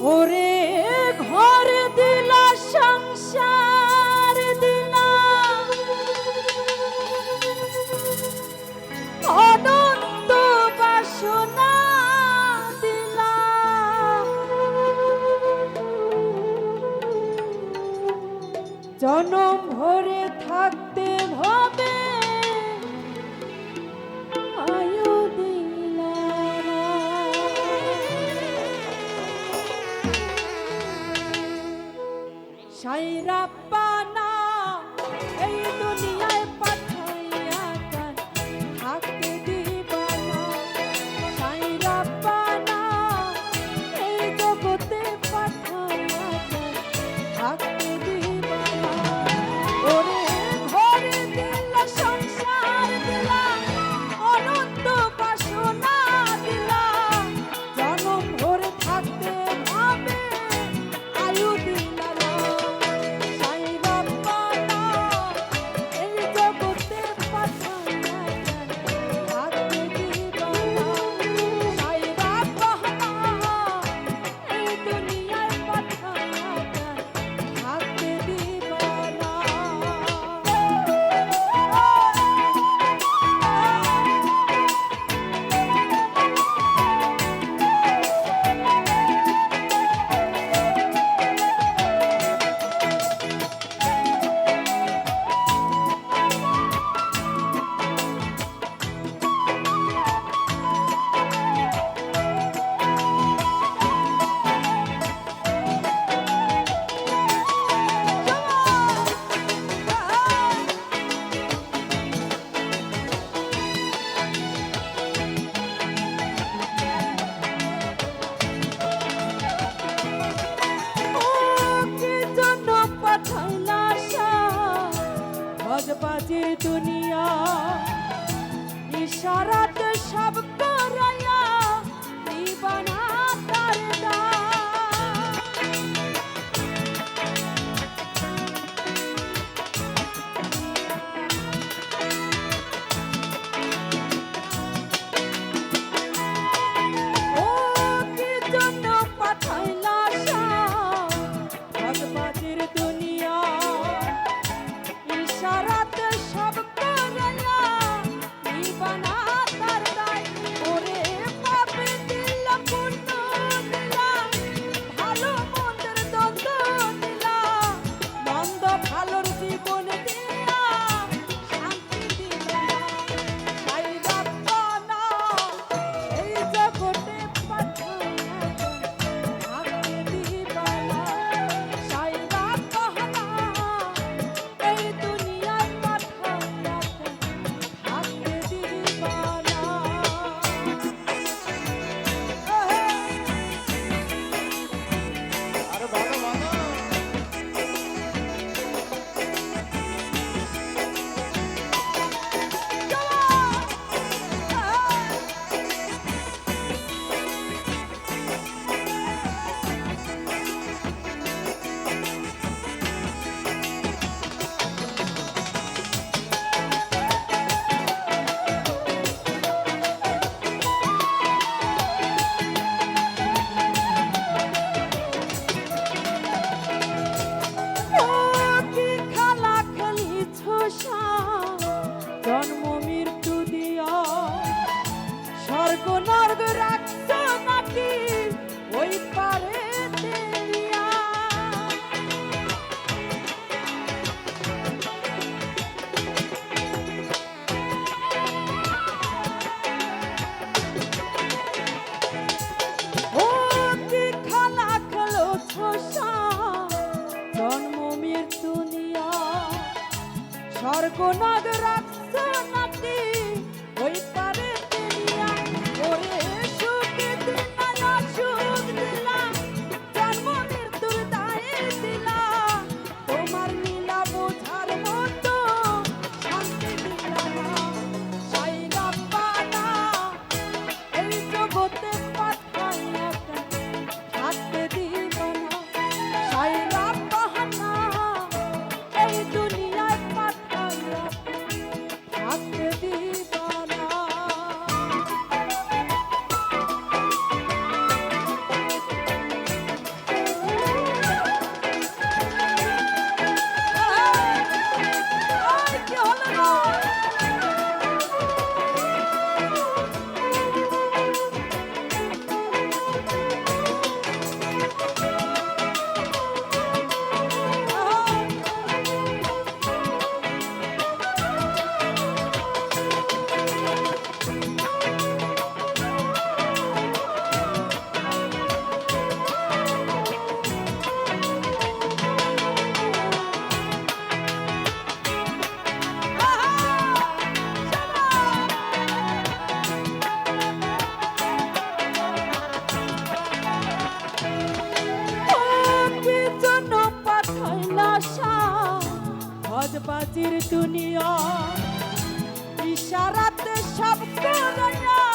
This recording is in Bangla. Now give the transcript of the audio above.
Ore জগ বাজে দুনিয়া ইশারাত সব করায়া দিবানা স্বর্গ নগর রাখছ নাকি? সাজবাজির দুনিয়া। ইশারাতে সব করাইয়া